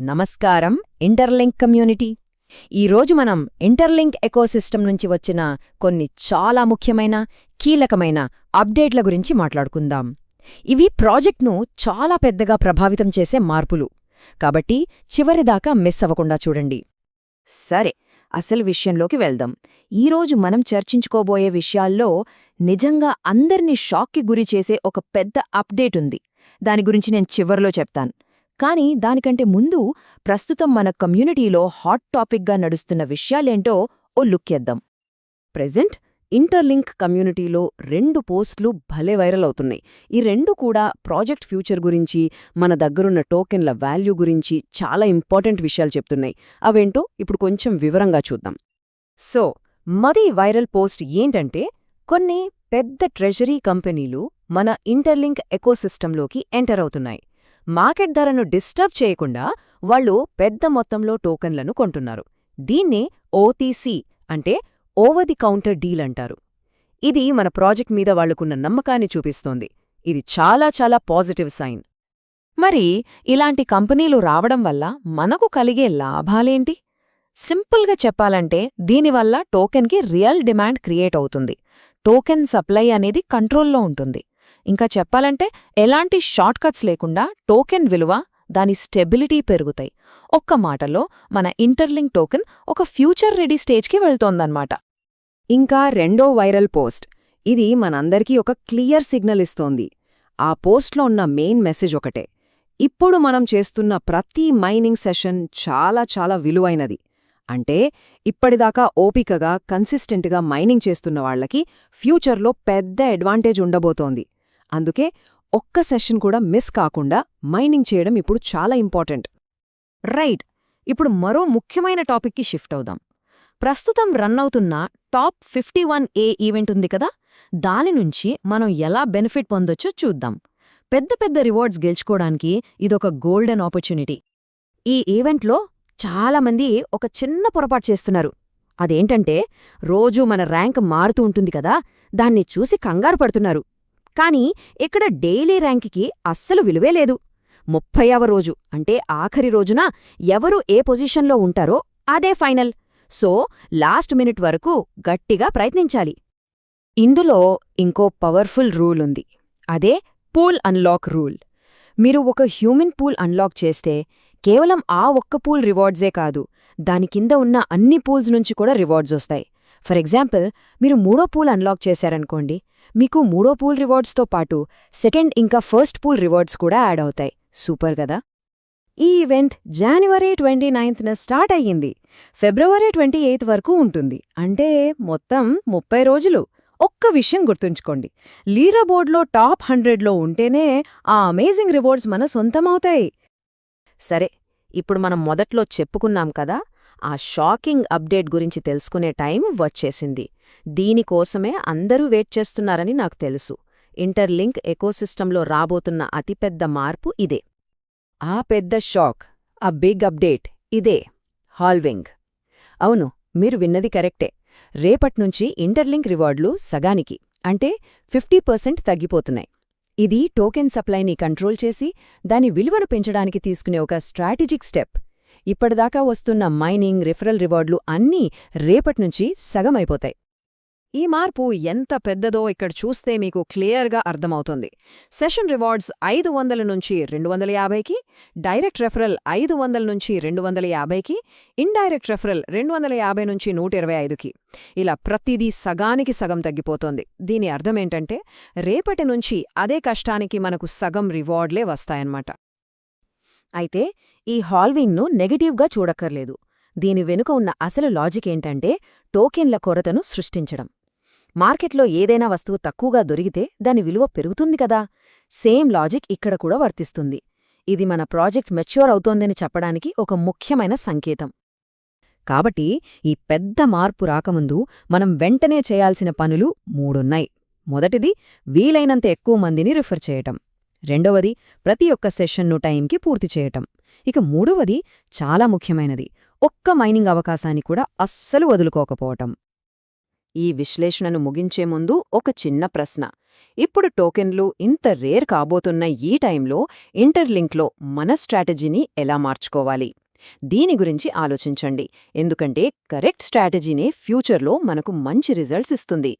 నమస్కారం interlink community. ఈరోజు మనం ఇంటర్లింక్ ఎకోసిస్టమ్ నుంచి వచ్చిన కొన్ని చాలా ముఖ్యమైన కీలకమైన అప్డేట్ల గురించి మాట్లాడుకుందాం. ఇవి ప్రాజెక్ట్ను చాలా పెద్దగా ప్రభావితం చేసే మార్పులు. కాబట్టి చివరిదాకా మిస్ అవ్వకుండా చూడండి. సరే అసలు విషయంలోకి వెళ్దాం. ఈరోజు మనం చర్చించుకోబోయే విషయాల్లో నిజంగా అందర్నీ షాక్కి గురిచేసే ఒక పెద్ద అప్డేట్ ఉంది. దాని గురించి నేను చివర్లో చెప్తాను. కానీ దానికంటే ముందు ప్రస్తుతం మన కమ్యూనిటీలో హాట్ టాపిక్గా నడుస్తున్న విషయాలేంటో ఓ లుక్కేద్దాం ప్రెజెంట్ ఇంటర్లింక్ కమ్యూనిటీలో రెండు పోస్టులు భలే వైరల్ అవుతున్నాయి. ఈ రెండు కూడా ప్రాజెక్ట్ ఫ్యూచర్ గురించి మన దగ్గరున్న టోకెన్ల వాల్యూ గురించి చాలా ఇంపార్టెంట్ విషయాలు చెప్తున్నాయి. అవేంటో ఇప్పుడు కొంచెం వివరంగా చూద్దాం. సో మది వైరల్ పోస్ట్ ఏంటంటే కొన్ని పెద్ద ట్రెజరీ కంపెనీలు మన ఇంటర్లింక్ ఎకోసిస్టంలోకి ఎంటర్ అవుతున్నాయి. మార్కెట్ ధరను డిస్టర్బ్ చేయకుండా వాళ్ళు పెద్ద మొత్తంలో టోకెన్లను కొంటున్నారు. దీన్నే ఓటీసీ అంటే ఓవర్ ది కౌంటర్ డీల్ అంటారు. ఇది మన ప్రాజెక్ట్ మీద వాళ్ళకున్న నమ్మకాన్ని చూపిస్తోంది. ఇది చాలా చాలా పాజిటివ్ సైన్. మరి ఇలాంటి కంపెనీలు రావడం వల్ల మనకు కలిగే లాభాలేంటి? సింపుల్గా చెప్పాలంటే దీనివల్ల టోకెన్కి రియల్ డిమాండ్ క్రియేట్ అవుతుంది. టోకెన్ సప్లై అనేది కంట్రోల్లో ఉంటుంది. ఇంకా చెప్పాలంటే ఎలాంటి షార్ట్కట్స్ లేకుండా టోకెన్ విలువ దాని స్టెబిలిటీ పెరుగుతాయి. ఒక్క మాటలో మన ఇంటర్లింక్ టోకెన్ ఒక ఫ్యూచర్ రెడీ స్టేజ్కి వెళ్తోందన్నమాట. ఇంకా రెండో వైరల్ పోస్ట్. ఇది మనందరికీ ఒక క్లియర్ సిగ్నల్ ఇస్తోంది. ఆ పోస్ట్లో ఉన్న మెయిన్ మెసేజ్ ఒకటే. ఇప్పుడు మనం చేస్తున్న ప్రతి మైనింగ్ సెషన్ చాలా చాలా విలువైనది. అంటే ఇప్పటిదాకా ఓపికగా కన్సిస్టెంట్గా మైనింగ్ చేస్తున్న వాళ్ళకి ఫ్యూచర్లో పెద్ద అడ్వాంటేజ్ ఉండబోతోంది. అందుకే ఒక్క సెషన్ కూడా మిస్ కాకుండా మైనింగ్ చేయడం ఇప్పుడు చాలా ఇంపార్టెంట్. రైట్ ఇప్పుడు మరో ముఖ్యమైన టాపిక్కి షిఫ్ట్ అవుదాం. ప్రస్తుతం రన్ అవుతున్న top fifty one a event ఉంది కదా దాని నుంచి మనం ఎలా బెనిఫిట్ పొందొచ్చో చూద్దాం. పెద్ద పెద్ద రివార్డ్స్ గెలుచుకోవడానికి ఇదొక గోల్డెన్ ఆపర్చునిటీ. ఈ ఈవెంట్లో చాలామంది ఒక చిన్న పొరపాటు చేస్తున్నారు. అదేంటంటే రోజూ మన ర్యాంక్ మారుతూ ఉంటుంది కదా దాన్ని చూసి కంగారు పడుతున్నారు. కానీ ఇక్కడ డైలీ ర్యాంక్కి అస్సలు విలువే లేదు. ముప్పైవ రోజు అంటే ఆఖరి రోజున ఎవరు ఏ పొజిషన్లో ఉంటారో అదే ఫైనల్. సో లాస్ట్ మినిట్ వరకు గట్టిగా ప్రయత్నించాలి. ఇందులో ఇంకో పవర్ఫుల్ రూల్ ఉంది. అదే పూల్ అన్లాక్ రూల్. మీరు ఒక హ్యూమన్ పూల్ అన్లాక్ చేస్తే కేవలం ఆ ఒక్క పూల్ రివార్డ్సే కాదు దాని కింద ఉన్న అన్ని పూల్స్ నుంచి కూడా రివార్డ్స్ వస్తాయి. ఫర్ ఎగ్జాంపుల్ మీరు మూడో పూల్ అన్లాక్ చేశారనుకోండి మీకు మూడో పూల్ రివార్డ్స్తో పాటు సెకండ్ ఇంకా ఫస్ట్ పూల్ రివార్డ్స్ కూడా యాడ్ అవుతాయి. సూపర్ కదా? ఈ ఈవెంట్ జనవరి ట్వంటీ నైన్త్న స్టార్ట్ అయ్యింది. ఫిబ్రవరి ట్వంటీ ఎయిత్ వరకు ఉంటుంది. అంటే మొత్తం ముప్పై రోజులు. ఒక్క విషయం గుర్తుంచుకోండి. లీడర్ బోర్డ్లో టాప్ హండ్రెడ్లో ఉంటేనే ఆ అమేజింగ్ రివార్డ్స్ మన సొంతమవుతాయి. సరే ఇప్పుడు మనం మొదట్లో చెప్పుకున్నాం కదా ఆ షాకింగ్ అప్డేట్ గురించి తెలుసుకునే టైం వచ్చేసింది. దీనికోసమే అందరూ వెయిట్ చేస్తున్నారని నాకు తెలుసు. ఇంటర్లింక్ ఎకోసిస్టంలో రాబోతున్న అతిపెద్ద మార్పు ఇదే. ఆ పెద్ద షాక్ ఆ బిగ్ అప్డేట్ ఇదే హాల్వింగ్. అవును మీరు విన్నది కరెక్టే. రేపట్నుంచి ఇంటర్లింక్ రివార్డులు సగానికి అంటే ఫిఫ్టీ పర్సెంట్ తగ్గిపోతున్నాయి. ఇది టోకెన్ సప్లైని కంట్రోల్ చేసి దాని విలువను పెంచడానికి తీసుకునే ఒక స్ట్రాటజిక్ స్టెప్. ఇప్పటిదాకా వస్తున్న మైనింగ్ రిఫరల్ రివార్డులు అన్నీ రేపట్నుంచి సగమైపోతాయి. ఈ మార్పు ఎంత పెద్దదో ఇక్కడ చూస్తే మీకు క్లియర్గా అర్థమవుతుంది. సెషన్ రివార్డ్స్ ఐదు వందల నుంచి రెండు వందల యాభైకి డైరెక్ట్ రెఫరల్ ఐదు వందల నుంచి రెండు వందల యాభైకి ఇండైరెక్ట్ రెఫరల్ రెండు వందల యాభై నుంచి నూట ఇరవై ఐదుకి. ఇలా ప్రతిదీ సగానికి సగం తగ్గిపోతోంది. దీని అర్థమేంటంటే రేపటి నుంచి అదే కష్టానికి మనకు సగం రివార్డ్లే వస్తాయన్నమాట. అయితే ఈ హాల్వింగ్ను నెగటివ్గా చూడక్కర్లేదు. దీని వెనుక ఉన్న అసలు లాజిక్ ఏంటంటే టోకెన్ల కొరతను సృష్టించడం. మార్కెట్లో ఏదైనా వస్తువు తక్కువగా దొరికితే దాని విలువ పెరుగుతుంది కదా! సేమ్ లాజిక్ ఇక్కడ కూడా వర్తిస్తుంది. ఇది మన ప్రాజెక్ట్ మెచ్యూర్ అవుతోందని చెప్పడానికి ఒక ముఖ్యమైన సంకేతం. కాబట్టి ఈ పెద్ద మార్పు రాకముందు మనం వెంటనే చేయాల్సిన పనులు మూడున్నాయి. మొదటిది వీలైనంత ఎక్కువ మందిని రిఫర్ చేయటం. రెండవది ప్రతి ఒక్క సెషన్ను టైంకి పూర్తి చేయటం. ఇక మూడవది చాలా ముఖ్యమైనది ఒక్క మైనింగ్ అవకాశాన్ని కూడా అస్సలు వదులుకోకపోవటం. ఈ విశ్లేషణను ముగించే ముందు ఒక చిన్న ప్రశ్న. ఇప్పుడు టోకెన్లు ఇంత రేర్ కాబోతున్న ఈ టైంలో ఇంటర్లింక్లో మన స్ట్రాటజీని ఎలా మార్చుకోవాలి? దీని గురించి ఆలోచించండి. ఎందుకంటే కరెక్ట్ స్ట్రాటజీనే ఫ్యూచర్లో మనకు మంచి రిజల్ట్స్ ఇస్తుంది.